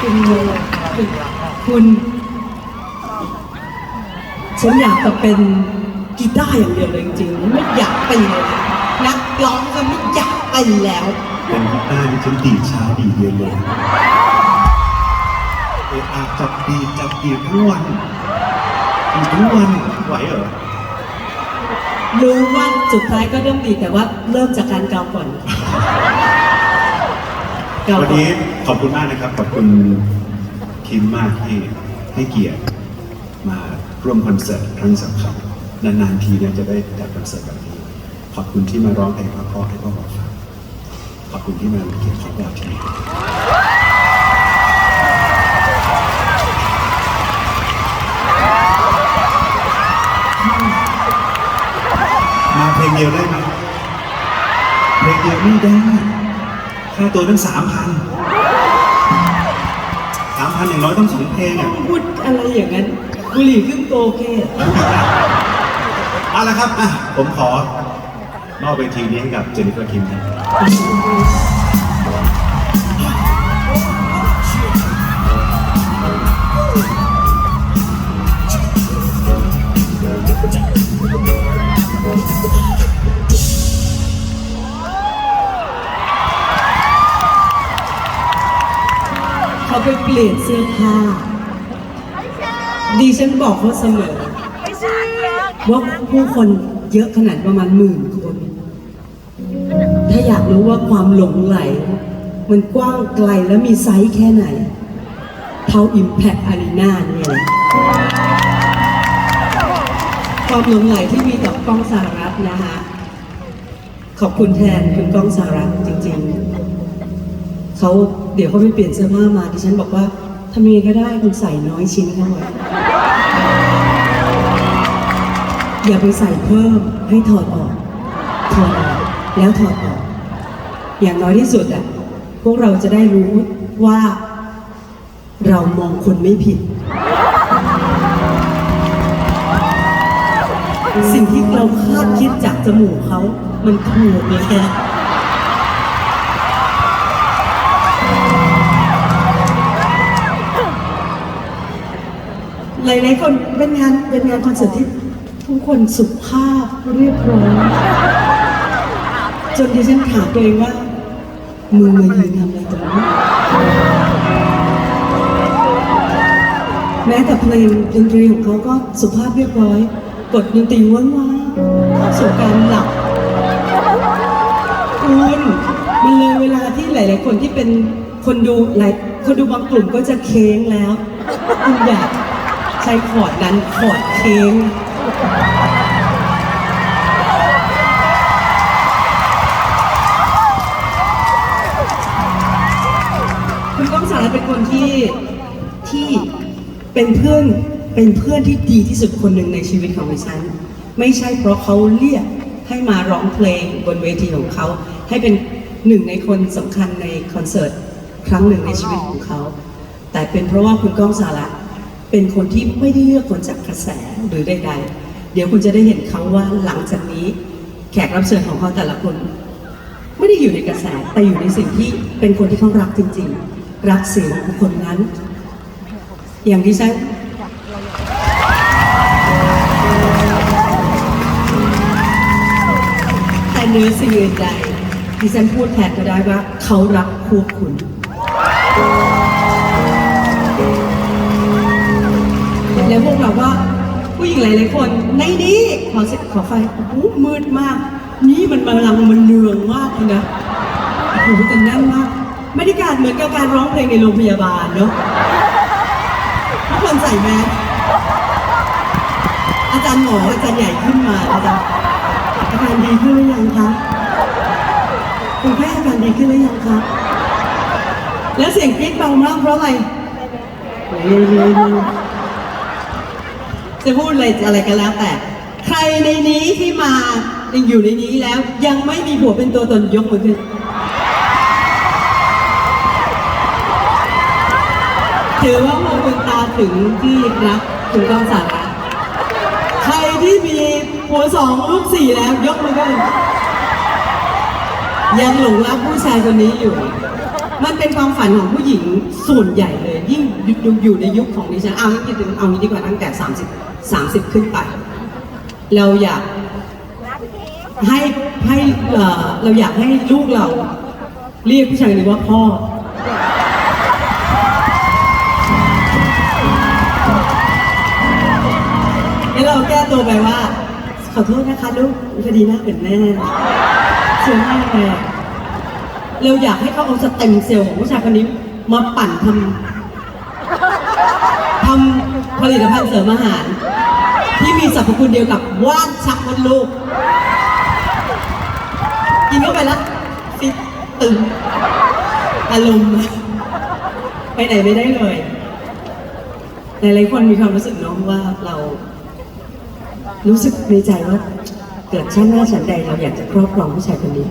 คุณคุณคุณ ฉันอยากจะเป็นกีตาร์อย่างเดียวเลยจริงๆไม่อยากเป็นเลยนักร้องก็ไม่อยากเป็นแล้ว เป็นกีตาร์ที่ฉันดีดช้าดีดเย็นเลยเอะอะจับดีจับดีทั้งวันดีทั้งวันไหวเหรอ รู้ว่าสุดท้ายก็เริ่มดีแต่ว่าเริ่มจากการเกาก่อนเกาวันก่อนนี้ขอบคุณมากนะครับ ขอบคุณคิมมากที่ให้เกียรติมาร่วมคอนเสิร์ตครั้งสำคัญนานๆทีเนี่ยจะได้จัดคอนเสิร์ตแบบนี้ ขอบคุณที่มาร้องเพลงเพราะๆให้พวกเราฟังขอบคุณที่มาเกียรติของเราที่นี่มาเพล งเดียวได้ไหมเพลงเดียวไม่ได้ค่าตัวตั้งสามพันสามพันอย่างน้อยต้องสองเพลงอะพูดอะไรอย่างนั้นบุหรี่ขึ้นโตเคเอาละครับอะผมขอมอบเวทีนี้ให้กับเจนนิเฟอร์คิมครับ เขาไปเปลี่ยนเสื้อผ้าดิฉันบอกเขาเสมอว่าผู้คนเยอะขนาดประมาณหมื่นคน ถ้าอยากรู้ว่าความหลงไหล มันกว้างไกลและมีไซส์แค่ไหน เท่า Impact Arena เนี่ยความหลงไหลที่มีต่อกล้องสารัตนะคะขอบคุณแทนคุณกล้องสารัตจริงๆ เขา เดี๋ยวเขาไปเปลี่ยนเสื้อผ้ามาดิฉันบอกว่าทำยังไงก็ได้คุณใส่น้อยชิ้นเข้าไว้อย่าไปใส่เพิ่มให้ถอดออกถอดออกแล้วถอดออกอย่างน้อยที่สุดอะพวกเราจะได้รู้ว่าเรามองคนไม่ผิด สิ่งที่เราคาดคิดจากจมูกเขา มันถูกเลยแค่ หลายๆคนเป็นงานเป็นงานคอนเสิร์ตที่ทุกคนสุภาพเรียบร้อยจนดิฉันถามตัวเองว่ามึงมายืนทำอะไรตรงนี้แม้แต่เพลงดนตรีของเขาก็สุภาพเรียบร้อย กดดนตรีว้าวๆเข้าสู่การหลับคุณมันเลยเวลาที่หลาย ๆ คนที่เป็นคนดูหลายคนดูบางกลุ่มก็จะเค้งแล้วคุณอยาก ช้คอร์ดนั้นคอร์ดเค้งคุณก้องสารเป็นคนที่ที่เป็นเพื่อนเป็นเพื่อนที่ดีที่สุดคนหนึ่งในชีวิตของดิฉัน ไม่ใช่เพราะเขาเรียกให้มาร้องเพลงบนเวทีของเขา ให้เป็นหนึ่งในคนสำคัญในคอนเสิร์ตครั้งหนึ่งในชีวิตของเขา แต่เป็นเพราะว่าคุณก้องสาระ เป็นคนที่ไม่ได้เลือกคนจากกระแสหรือใดๆ เดี๋ยวคุณจะได้เห็นเขาว่าหลังจากนี้ แขกรับเชิญของเขาแต่ละคน ไม่ได้อยู่ในกระแสแต่อยู่ในสิ่งที่เป็นคนที่เขารักจริง ๆ รักเสียงของคนนั้น อย่างที่ฉันแต่เนื้อสิ่งอื่นใดดิฉันพูดแทนก็ได้ว่าเขารักพวกคุณ พวกเราก็ผู้หญิงหลายๆคน ในนี้ขอเสขอไฟโอ้โหมืดมาก นี่มันพลังมันเนืองมากเลยนะโอ้โหแต่แน่นมากไม่ได้การเหมือนกับการร้องเพลงในโรงพยาบาลเนาะทุกคนใส่แมสอาจารย์หมออาจารย์ใหญ่ขึ้นมาอาจารย์อาการดีขึ้นหรือยังคะคุณแพทย์อาการดีขึ้นหรือยังคะแล้วเสียงกรี๊ดเบามากเพราะอะไร จะพูดอะไรอะไรกันแล้วแต่ ใครในนี้ที่มายังอยู่ในนี้แล้ว ยังไม่มีผัวเป็นตัวตนยกมือขึ้นถือว่าพวกคุณตาถึงที่รักคุณก้องสาระใครที่มีผัวสองลูกสี่แล้วยกมือขึ้นยังหลงรักผู้ชายคนนี้อยู่ มันเป็นความฝันของผู้หญิงส่วนใหญ่เลย ยิ่งอยู่ในยุคของดิฉันเอางี้ถึงเอางี้ดีกว่าตั้งแต่ 30 30 ขึ้นไป เราอยากให้ให้เราอยากให้ลูกเรา เรียกผู้ชายนี้ว่าพ่อแล้วเราแก้ตัวไปว่า ขอโทษนะคะลูกพอดีหน้าเป็นแม่เชื่อมากเลย เราอยากให้เขาเอาสเต็มเซลล์ของผู้ชายคนนี้มาปั่นทำทำผลิตภัณฑ์เสริมอาหาร ที่มีสรรพคุณเดียวกับว่านชักมดลูก กินเข้าไปแล้วฟิตตึงอารมณ์ไปไหนไม่ได้เลยหลายๆคนมีความรู้สึกเน้องว่าเรา รู้สึกในใจว่า เกิดชาติหน้าฉันใดเราอยากจะครอบครองผู้ชายคนนี้